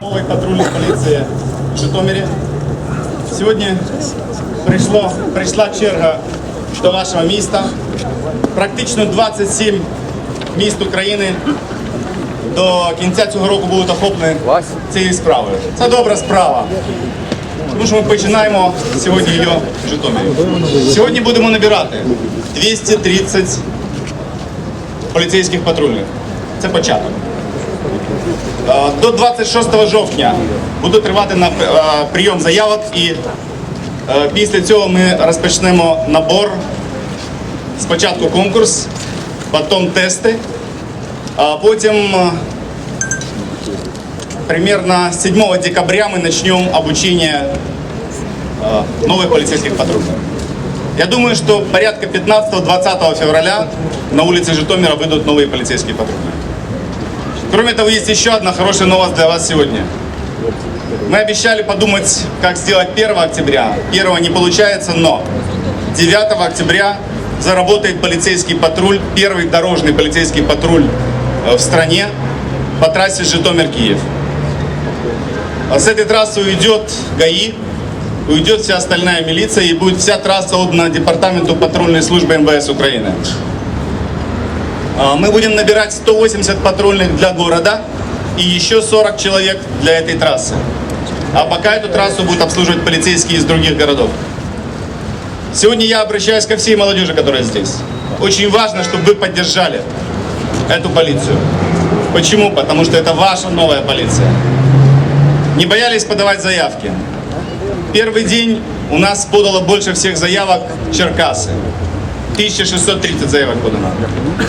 Новий патрульної поліції в Житомирі. Сьогодні прийшло, прийшла черга до вашого міста. Практично 27 міст України до кінця цього року будуть охоплені цією справою. Це добра справа. Тому що ми починаємо сьогодні її в Житомирі. Сьогодні будемо набирати 230 поліцейських патрульних. Це початок. Е, До 26 жовтня буде тривати на е, прийом заявок і е, після цього ми розпочнемо набор. Спочатку конкурс, потім тести, а е, примерно 7 декабря мы начнем обучение э, новых полицейских патрульных. Я думаю, что порядка 15-20 февраля на улице Житомира выйдут новые полицейские патрульные. Кроме того, есть еще одна хорошая новость для вас сегодня. Мы обещали подумать, как сделать 1 октября. 1 не получается, но 9 октября заработает полицейский патруль, первый дорожный полицейский патруль в стране по трассе Житомир-Киев. А С этой трассы уйдет ГАИ, уйдет вся остальная милиция и будет вся трасса отдана департаменту патрульной службы МВС Украины. А, Мы будем набирать 180 патрульных для города и еще 40 человек для этой трассы. А пока эту трассу будут обслуживать полицейские из других городов. Сегодня я обращаюсь ко всей молодежи, которая здесь. Очень важно, чтобы вы поддержали эту полицию. Почему? Потому что это ваша новая полиция. Не боялись подавать заявки. Первый день у нас подало больше всех заявок Черкасы. 1630 заявок подано.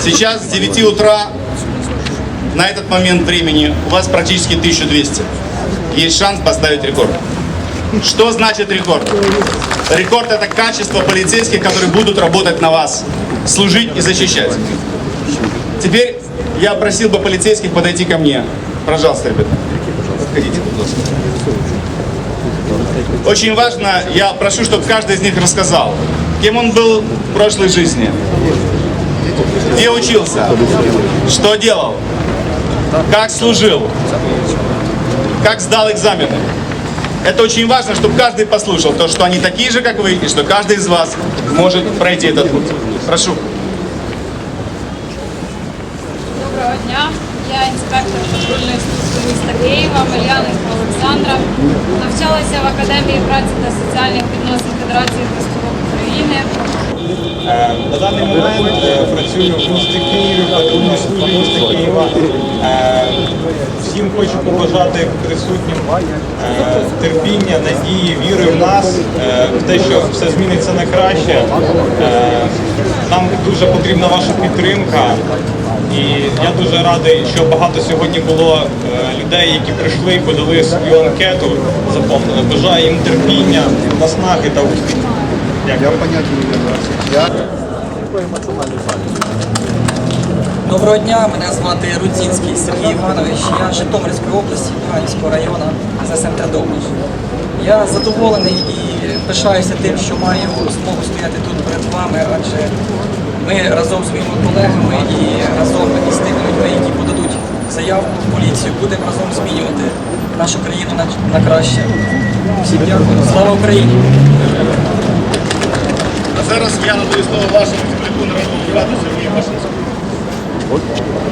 Сейчас с 9 утра на этот момент времени у вас практически 1200. Есть шанс поставить рекорд. Что значит рекорд? Рекорд это качество полицейских, которые будут работать на вас, служить и защищать. Теперь я просил бы полицейских подойти ко мне. Пожалуйста, ребята. Подходите, пожалуйста. Очень важно, я прошу, чтобы каждый из них рассказал, кем он был в прошлой жизни, где учился, что делал, как служил, как сдал экзамены. Это очень важно, чтобы каждый послушал то, что они такие же, как вы, и что каждый из вас может пройти этот путь. Прошу. Міста Києва Мельяненко Олександра. Навчалася в Академії праці та соціальних відносин Федерації профспілок України. Е, На даний момент е, працюю в місті Києві, патрульній службі міста Києва. Е, Всім хочу побажати присутнім терпіння, надії, віри в нас, в те, що все зміниться на краще. Нам дуже потрібна ваша підтримка. І я дуже радий, що багато сьогодні було е, людей, які прийшли і подали свою анкету, заповнили. Бажаю їм терпіння, наснаги та успіху. Дякую. Доброго дня, мене звати Рудзінський Сергій Іванович. Я з Житомирської області, Іванівського району з СМТ Довбиш. Я задоволений і пишаюся тим, що маю змогу стояти тут перед вами, адже ми разом з моїми колегами і разом із тими людьми, які подадуть заявку в поліцію, будемо разом змінювати нашу країну на, на краще. Всім дякую. Слава Україні! А зараз я надаю слово вашому земляку народному депутату Сергію Пашинському.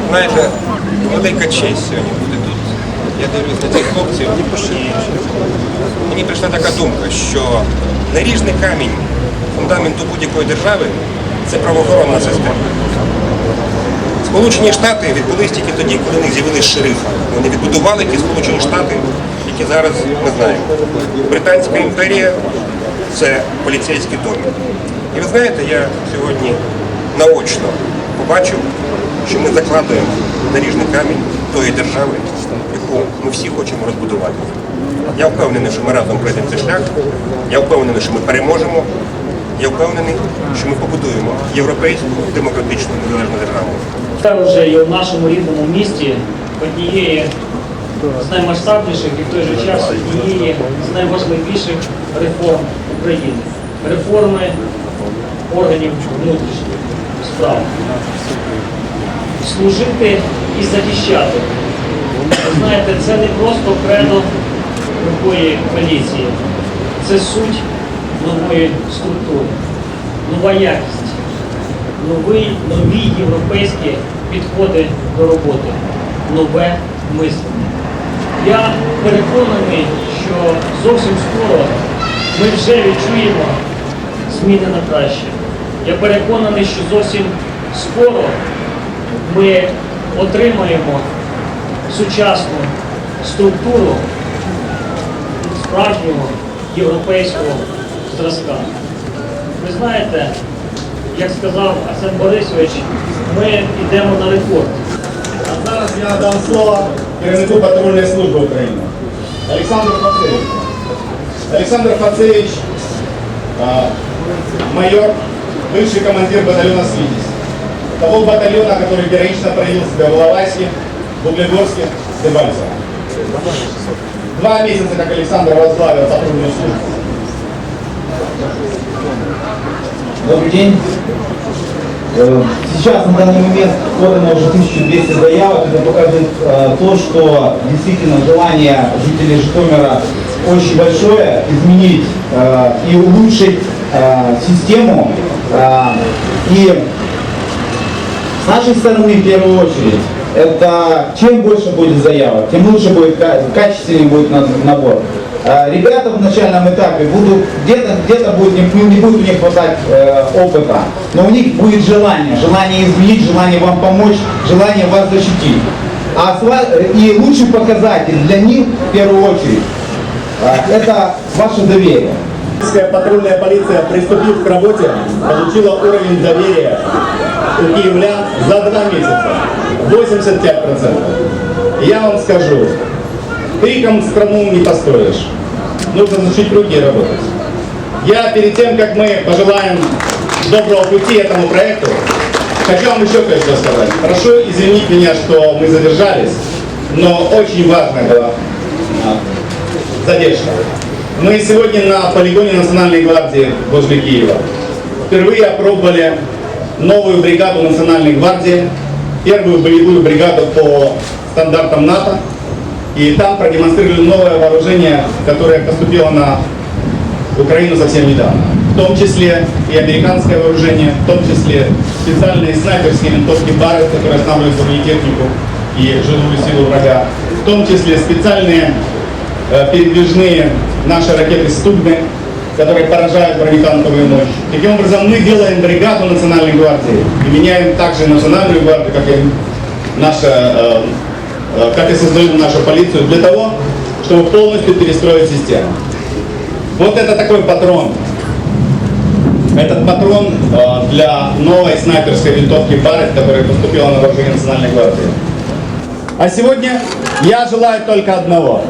Знаєте, велика честь сьогодні бути тут. Я дивлюсь на цих хлопців і мені прийшла така думка, що наріжний камінь фундаменту будь-якої держави це правоохоронна система. Сполучені Штати відбулись тільки тоді, коли в них з'явились шерифи. Вони відбудували ті Сполучені Штати, які зараз ми знаємо. Британська імперія це поліцейський домик. І ви знаєте, я сьогодні наочно побачив, що ми закладуємо наріжний камінь тої держави, яку ми всі хочемо розбудувати. Я впевнений, що ми разом пройдемо цей шлях. Я впевнений, що ми переможемо. Я впевнений, що ми побудуємо європейську демократичну незалежну державу. Це вже і в нашому рідному місті однієї з наймасштабніших і в той же час однієї з найважливіших реформ України. Реформи органів внутрішніх справ. Служити і захищати. Ви знаєте, це не просто кредо нової поліції, це суть нової структури, нова якість, новий, нові європейські підходи до роботи, нове мислення. Я переконаний, що зовсім скоро ми вже відчуємо зміни на краще. Я переконаний, що зовсім скоро ми отримаємо сучасну структуру справжнього європейського зразка. Ви знаєте, як сказав Арсен Борисович, ми йдемо на рекорд. А зараз я дам слово керівнику патрульної служби України. Олександр Фацевич. Олександр Фацевич, майор, бывший командир батальона «Свидись». Того батальона, который героично проявил себя в Иловайске, в Углегорске, Дебальцево. Два месяца, как Александр возглавил патрульную службу. Добрый день. Э, Сейчас на данный момент подано уже 1200 заявок. Это показывает э, то, что действительно желание жителей Житомира очень большое изменить э, и улучшить систему. И с нашей стороны, в первую очередь, это чем больше будет заявок, тем лучше будет, ка- качественнее будет на- набор. А, Ребята в начальном этапе будут, где-то где будет, не, не будет у них хватать э, опыта, но у них будет желание, желание изменить, желание вам помочь, желание вас защитить. А и лучший показатель для них, в первую очередь, э, это ваше доверие. Киевская патрульная полиция, приступив к работе, получила уровень доверия у киевлян за два месяца. 85%. Я вам скажу, криком страну не построишь. Нужно зашить руки и работать. Я перед тем, как мы пожелаем доброго пути этому проекту, хочу вам еще кое-что сказать. Прошу извинить меня, что мы задержались, но очень важная была а, задержка. Мы сегодня на полигоне Национальной гвардии возле Киева впервые опробовали новую бригаду Национальной гвардии, первую боевую бригаду по стандартам НАТО. И там продемонстрировали новое вооружение, которое поступило на Украину совсем недавно. В том числе и американское вооружение, в том числе специальные снайперские винтовки Барретт, которые останавливают бронетехнику и жилую силу врага, в том числе специальные э, передвижные наши ракеты «Стугны», которые поражают бронетанковую мощь. Таким образом, мы делаем бригаду Национальной гвардии и меняем также Национальную гвардию, как и наша, э, как и создаем нашу полицию, для того, чтобы полностью перестроить систему. Вот это такой патрон. Этот патрон э, для новой снайперской винтовки Барретт, которая поступила на вооружение Национальной гвардии. А сегодня я желаю только одного.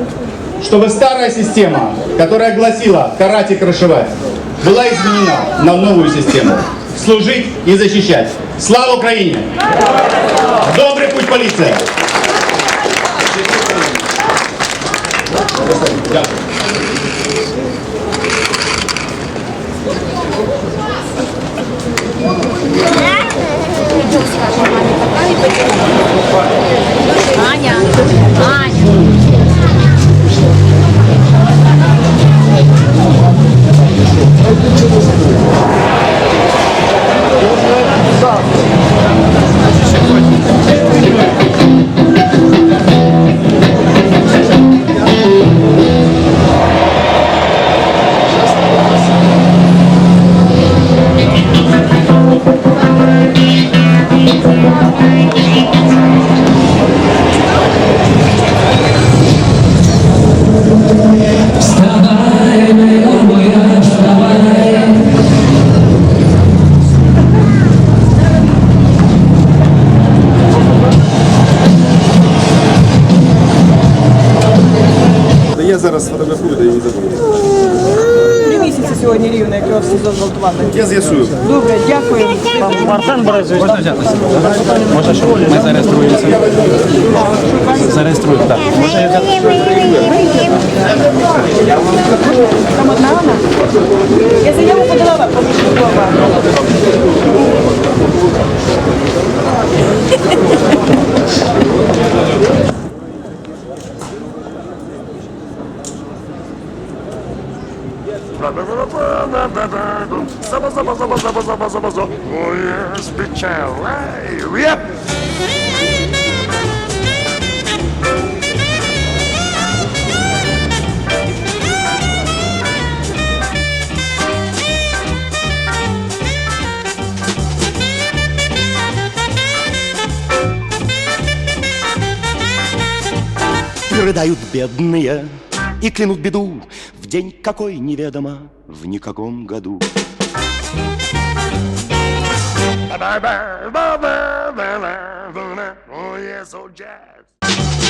Чтобы старая система, которая гласила «карать и крышевать», была изменена на новую систему. Служить и защищать. Слава Украине! Добрый путь, полиция! Дякую. Зараз фотографую, да і не забуду. Три місяці сьогодні рівно, як його зґвалтували? Я з'ясую. Добре, дякую. Арсен Борисович, Ми зареєструємося. Зареєструємо, так. Там одна вона? Я заяву подала, помічникова. Рыдают бедные и клянут беду день какой неведомо, в никаком году. Oh, yes, oh, jazz.